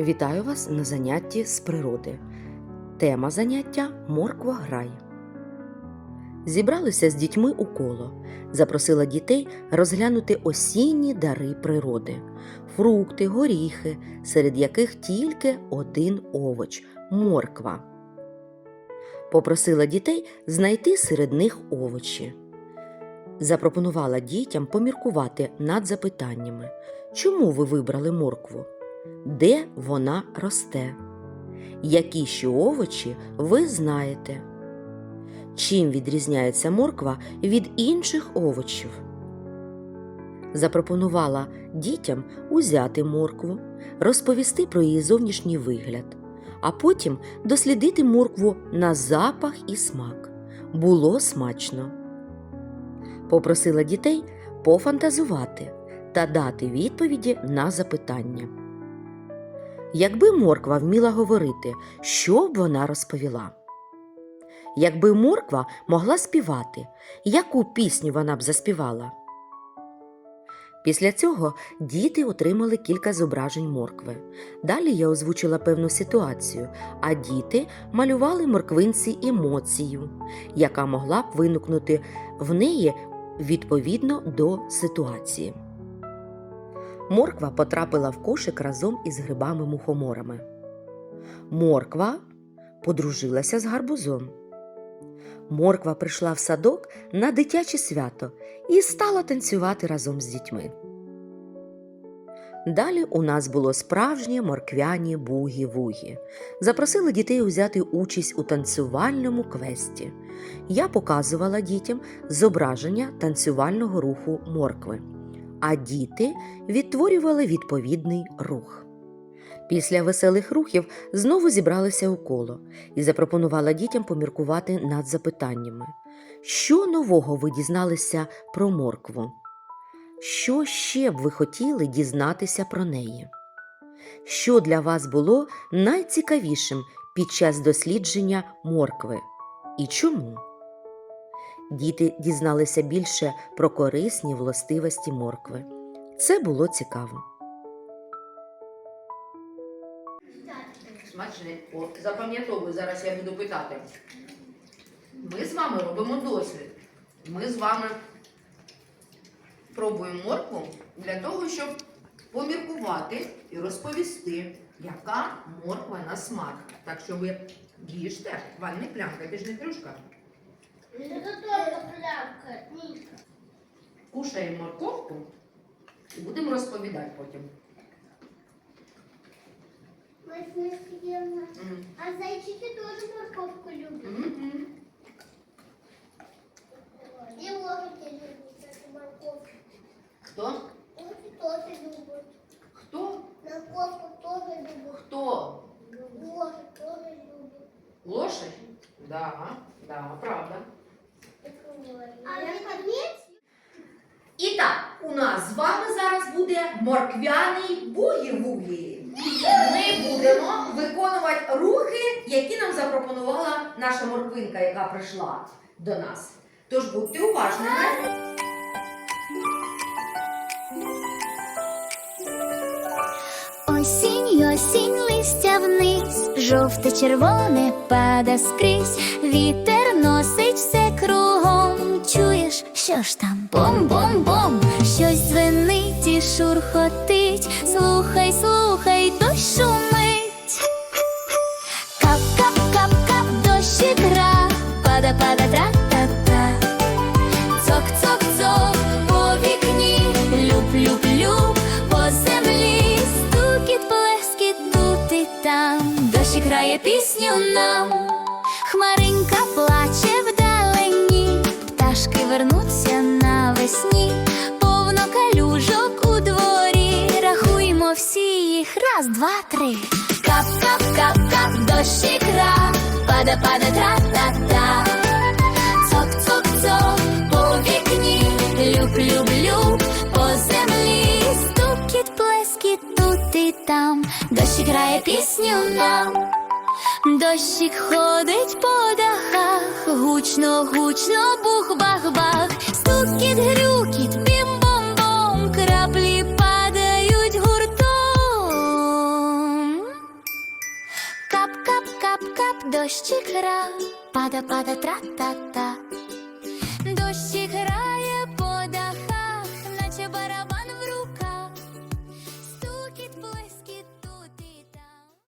Вітаю вас на занятті з природи. Тема заняття морква грай. Зібралися з дітьми у коло. Запросила дітей розглянути осінні дари природи, фрукти, горіхи, серед яких тільки один овоч морква. Попросила дітей знайти серед них овочі. Запропонувала дітям поміркувати над запитаннями, чому ви вибрали моркву? Де вона росте, які ще овочі ви знаєте, чим відрізняється морква від інших овочів. Запропонувала дітям узяти моркву, розповісти про її зовнішній вигляд, а потім дослідити моркву на запах і смак. Було смачно. Попросила дітей пофантазувати та дати відповіді на запитання. Якби морква вміла говорити, що б вона розповіла? Якби морква могла співати, яку пісню вона б заспівала? Після цього діти отримали кілька зображень моркви. Далі я озвучила певну ситуацію, а діти малювали морквинці емоцію, яка могла б виникнути в неї відповідно до ситуації. Морква потрапила в кошик разом із грибами-мухоморами. Морква подружилася з гарбузом. Морква прийшла в садок на дитяче свято і стала танцювати разом з дітьми. Далі у нас було справжнє морквяні бугі-вугі. Запросили дітей взяти участь у танцювальному квесті. Я показувала дітям зображення танцювального руху моркви а діти відтворювали відповідний рух. Після веселих рухів знову зібралися у коло і запропонувала дітям поміркувати над запитаннями, що нового ви дізналися про моркву? Що ще б ви хотіли дізнатися про неї? Що для вас було найцікавішим під час дослідження моркви? І чому? Діти дізналися більше про корисні властивості моркви. Це було цікаво. Смачне. О, запам'ятовую, зараз я буду питати. Ми з вами робимо дослід. Ми з вами пробуємо моркву для того, щоб поміркувати і розповісти, яка морква на смак. Так що ви їжте, не плямка, ти ж не крюшка. Кушаємо морковку і будемо розповідати потім. Мы съем. Мгм. А зайчики тоже морковку любят. Мгм. И лошади любят эту морковку. Хто? Лошади тоже любят. Хто? Морковку тоже любят. Хто? Лошадь тоже любят. Лошадь? Да, да, правда. І так, у нас з вами зараз буде морквяний бугі-вугі. Ми будемо виконувати рухи, які нам запропонувала наша морквинка, яка прийшла до нас. Тож будьте уважними. Осінь, осінь, листя вниз, жовте, червоне пада скрізь, вітер носить все кругом. Чуєш, що ж там? Бом-бом-бом, щось дзвенить і шурхотить. Слухай, слухай, дощ шумить. Кап, кап, кап, кап, дощик гра, пада, пада, тра-та-та. Цок, цок, цок, по вікні, люб, люб, люб, по землі, стукіт, плескіт тут і там, дощик грає пісню нам, хмаринка плаче раз, два, три. Кап, кап, кап, кап, дощик гра, пада, пада, тра-та-та. Цок, цок, цок, по вікні, люб, люб, люб, по землі, стукіт, плескіт тут і там, дощик грає пісню нам, дощик ходить по дахах, гучно, гучно, бух, бах, бах, стукіт, грюкіт, дощик грав, пада, пада, тра-та-та.